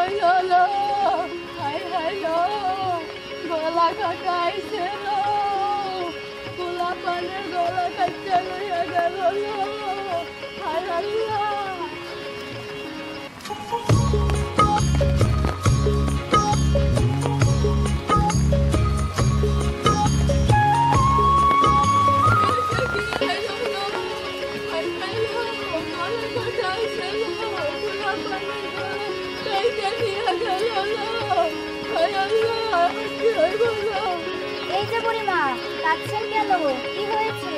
lôi lô lô hay hay. Lô gọi là con cái xe lô cô là hay hay hay. এই যে বুড়িমা কাঁদছেন কেন? কি হয়েছে?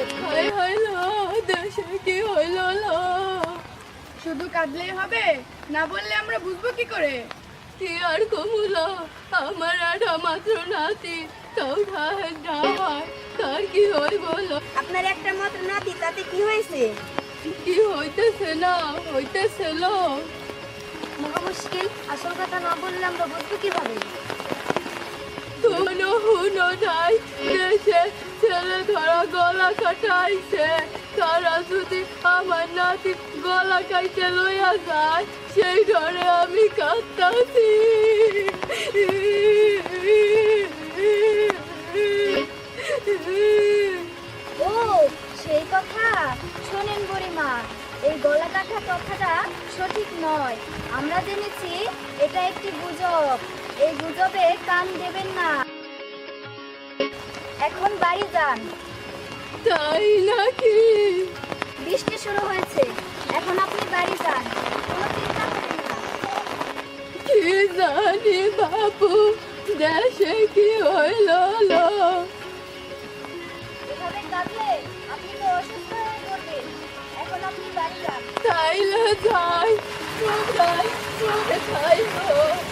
শুধু কাঁদলেই হবে? না বললে আমরা বুঝব কি করে? কি আর কমুলো আমার একটা মাত্র নাতি। তাও তার কি হয় বলো? আপনার একটা মাত্র নাতি তাতে কি হয়েছে? কি হইতেছে না হইতেছে মুশকিল। আসল কথা না বললে আমরা বুঝব কীভাবে? কোনো হুনো নাই। দেশে ছেলে ধরা গলা কাটাইছে। তারা যদি আমার নাতি গলা কাইতে লইয়া যায় সেই ঘরে আমি কাঁদতাছি। ও সেই কথা। শোনেন বুড়িমা এই গলা কাটা কথাটা সঠিক নয়। আমরা জেনেছি এটা একটি গুজব। এই গুজবে কান দেবেন না। এখন বাড়ি যান। তাই নাকি? বৃষ্টি শুরু হয়েছে। এখন আপনি বাড়ি যান। কোনো চিন্তা করেন না। কি জানি বাবু দেশে কি হইল আপনি বাড়ি যান তাইলে যাই কোথায় কোথায় গো এই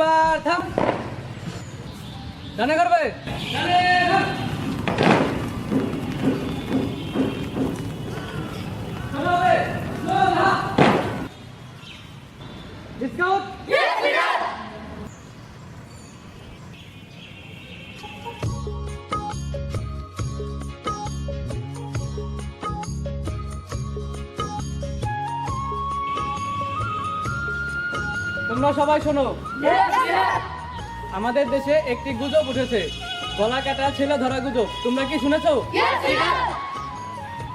सर्वार्थम धनगर भाई। डिस्काउंट তোমরা সবাই শোনো। আমাদের দেশে একটি গুজব উঠেছে। গলা কাটা ছেলে ধরা গুজব। তোমরা কি শুনেছো?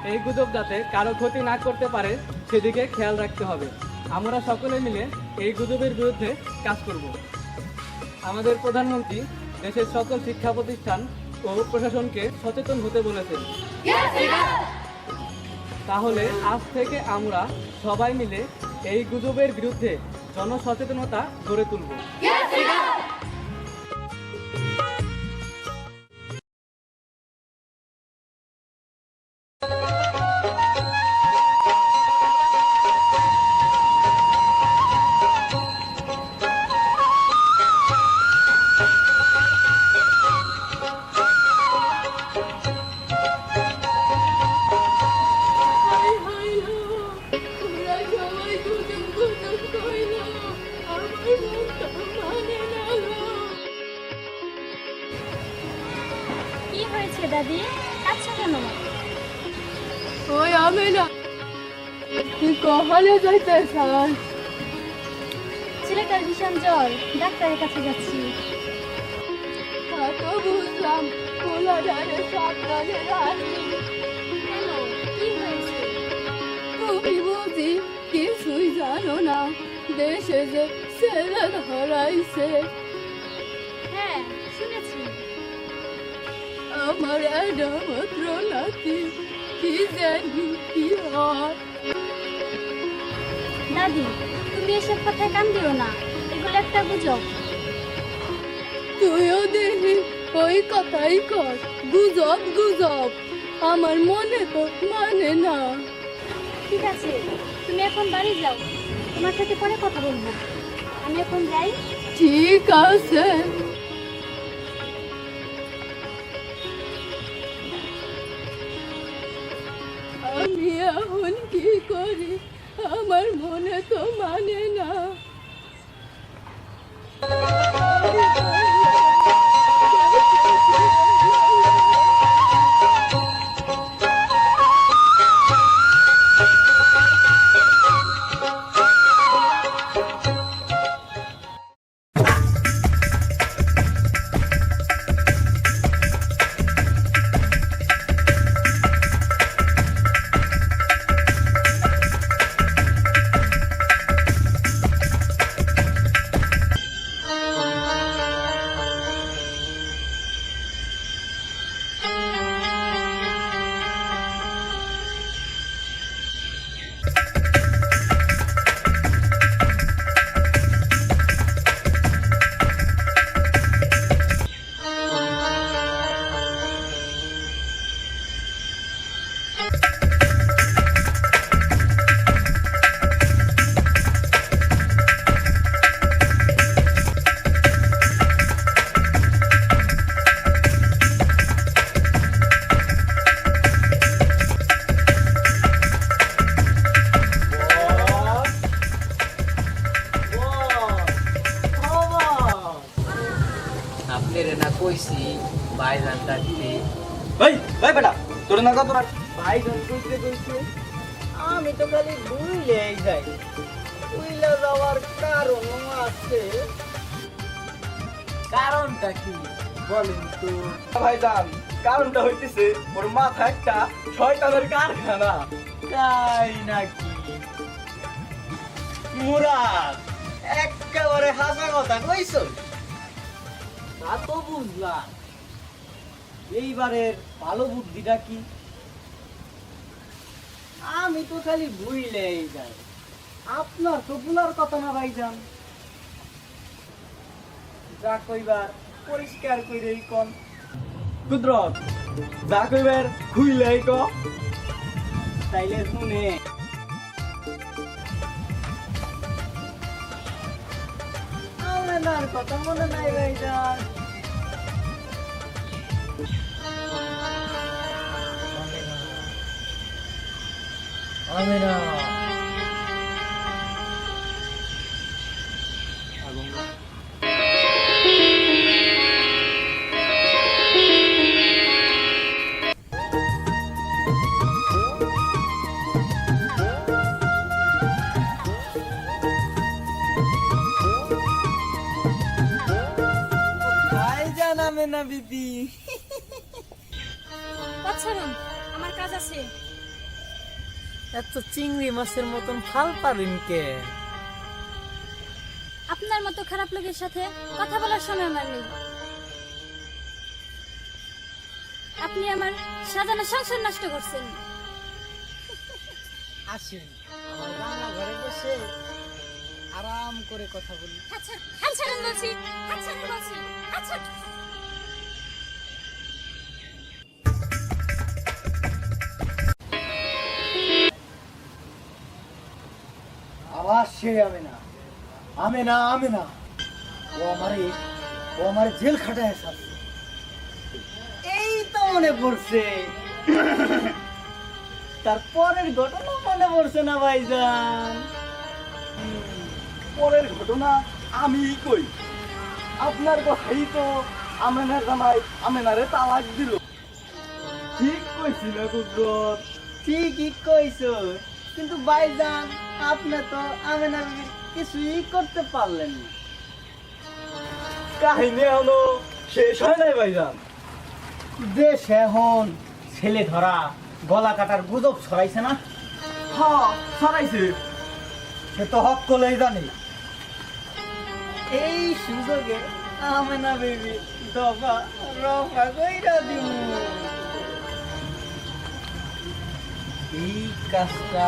এই গুজব যাতে কারও ক্ষতি না করতে পারে, সেদিকে খেয়াল রাখতে হবে। আমরা সকলে মিলে এই গুজবের বিরুদ্ধে কাজ করব। আমাদের প্রধানমন্ত্রী দেশের সকল শিক্ষা প্রতিষ্ঠান ও প্রশাসনকে সচেতন হতে বলেছেন। তাহলে আজ থেকে আমরা সবাই মিলে এই গুজবের বিরুদ্ধে জনসচেতনতা গড়ে তুলব। যাইতে ছেলেটার ভীষণ জ্বর ডাক্তারের কাছে যাচ্ছি। তা তো বুঝলাম পোলা ধারে সাবধানে রাখবি কেন? কি হয়েছে? তুমি বুঝি কিছুই জানো না। দেশে যে ছেলে ধরাইছে। হ্যাঁ শুনেছি। আমার একটা মাত্র নাতি কি জানি কি হয়। দাদি তুমি এসব কথায় কান দিও না। এগুলো একটা গুজব। তুইও দেখি ওই কথাই কর গুজব গুজব। আমার মনে তো মানে না। ঠিক আছে তুমি এখন বাড়ি যাও। তোমার সাথে পরে কথা বলব। আমি এখন যাই। ঠিক আছে। আমি এখন কি করি? আমার মনে তো মানে না তোর না কত ভাই কইতে কইছে আমি তো খালি ভুলেই যাই। ভুলে যাওয়ার কারণ আছে। কারণটা কি? বলেন তো। ভাইজান কারণটা হইতেছে ওর মাথা একটা শয়তানের কারখানা। তাই নাকি? মুরাদ একেবারে হাসা কথা কইছো তা তো বুঝলাম। এইবারের ভালো বুদ্ধিটা কি? আমি তো খালি ভুলেই যাই। আপনার তো ভুলার কথা না ভাইজান। যা কইবার পরিষ্কার কইরেই কোন। কুদরত যা কইবার খুইলেই ক। তাইলে শুনে। আমার কথা মনে নাই ভাইজান। আমি না ভাইজান এত চিংড়ি মাছের মতন ফাল পারেন কে? আপনার মতো খারাপ লোকের সাথে কথা বলার সময় আমার নেই। আপনি আমার সাজানো সংসার নষ্ট করছেন। আসেন আমার রান্না ঘরে বসে আরাম করে কথা বলি। আচ্ছা ছাড়ুন বলছি ছাড়ুন বলছি আচ্ছা সে আমি না আমি না আমি না ও আমারে, ও আমার জেল খাটায় সাথে এই মনে পড়ছে। তারপরের ঘটনা মনে পড়ছে না, ভাইজান? পরের ঘটনা আমি কই। আপনার ভাই তো আমেনার জামাই আমেনারে তালাক দিল। ঠিক কইছি না কুদরত। ঠিকই কইছ। কিন্তু ভাইজান আপনি তো আমেনার কিছুই করতে পারলেন না। কাহিনী হলো শেষ হয় নাই ভাইজান? যে সেহন ছেলে ধরা গলা কাটার গুজব ছড়াইছে না? হ ছড়াইছে। সে তো হক কলেই জানি। এই সুযোগে আমেনা বেবি দফা রফা কইরা দিমু। এই কাজটা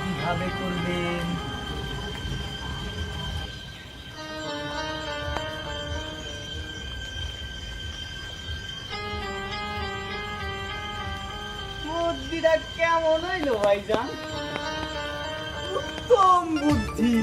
কীভাবে করবেন? কেমন হইল ভাইজান? উত্তম বুদ্ধি।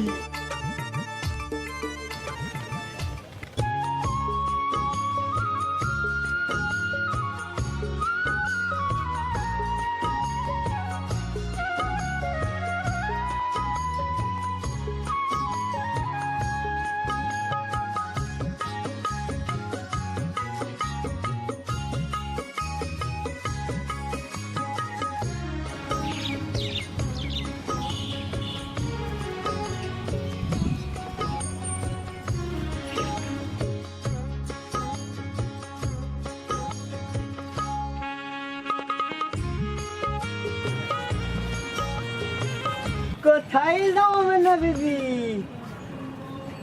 কোথায় যাও না বিবি।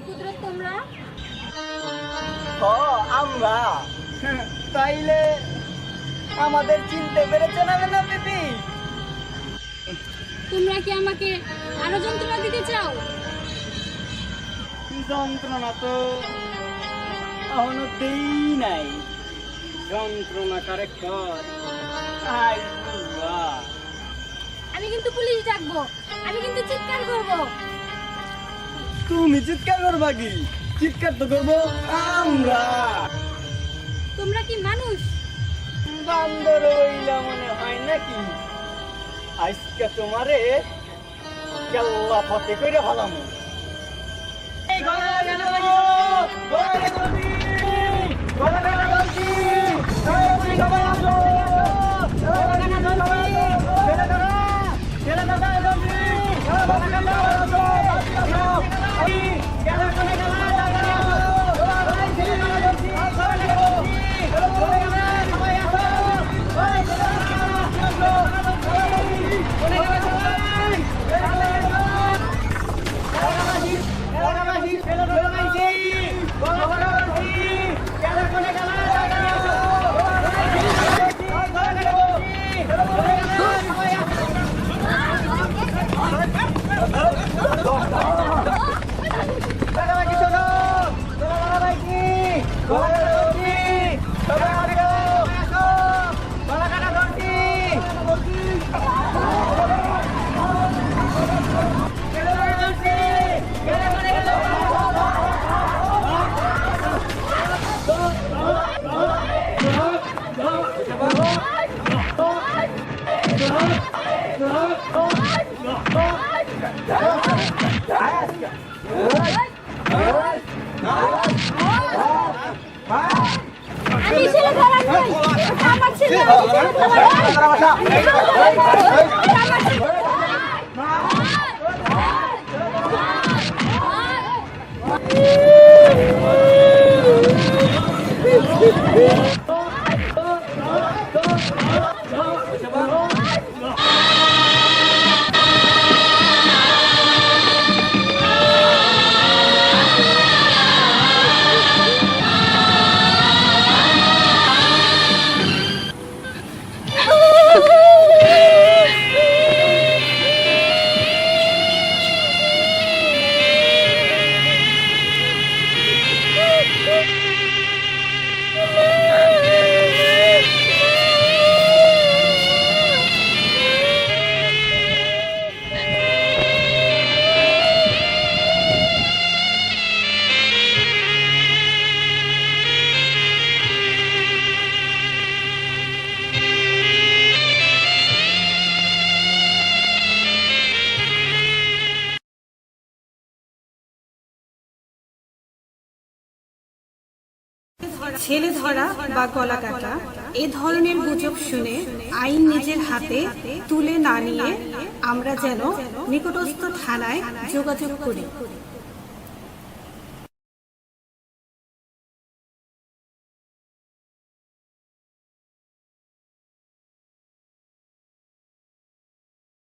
কুদরত তোমরা? ও আমরা। তাইলে আমাদের চিনতে পেরেছে না না বিবি? তোমরা কি আমাকে আরও যন্ত্রণা দিতে চাও? যন্ত্রণা তো এখনও দেই নাই। যন্ত্রণা কারে কর আই বুঝবা আমি কিন্তু পুলিশ ডাকবো। আমি কিন্তু চিৎকার করব। তুমি চিৎকার করবা কি? চিৎকার তো করব আমরা। তোমরা কি মানুষ? বান্দর হইলা মনে হয় নাকি? আজকে তোমারে কেল্লা ফতে কইরা ফেলাম। এই গলা গেল গলা গেল Oh, আমি ছেলে খাবার নই আমার ছেলে আমি ছেলে খাবার আমার ছেলে ছেলে ধরা বা গলা কাটা এ ধরনের গুজব শুনে আইন নিজের হাতে তুলে না নিয়ে আমরা যেন নিকটস্থ থানায় যোগাযোগ করি।